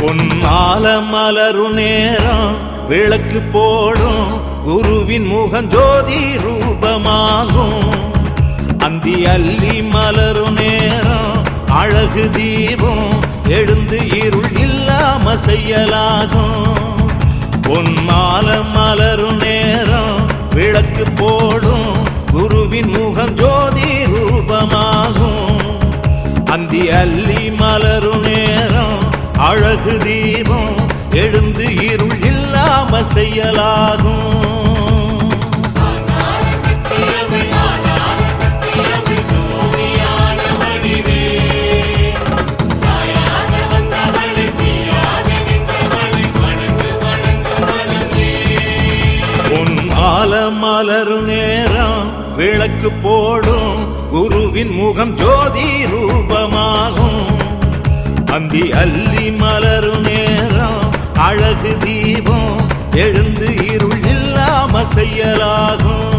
பொன்னால மலரு நேரம் விளக்கு போடும் குருவின் முகம் ஜோதி ரூபமாகும். அந்தி அள்ளி மலரு நேரம் அழகு தீபம் எழுந்து இருள் இல்லாம செய்யலாகும். பொன்னால மலரு நேரம் விளக்கு போடும் குருவின் முகம் ஜோதி ரூபமாகும். அந்தி அள்ளி மலரு நேரம் அழகு தீபம் எழுந்து இருள் இல்லாம செய்யலாகும். மலரு நேரம் விளக்கு போடும். குருவின் முகம் ஜோதி ரூபமாகும். அந்தி அள்ளி மலரும் நேரம் அழகு தீபம் எழுந்து இருள் இல்லாம செய்யலாகும்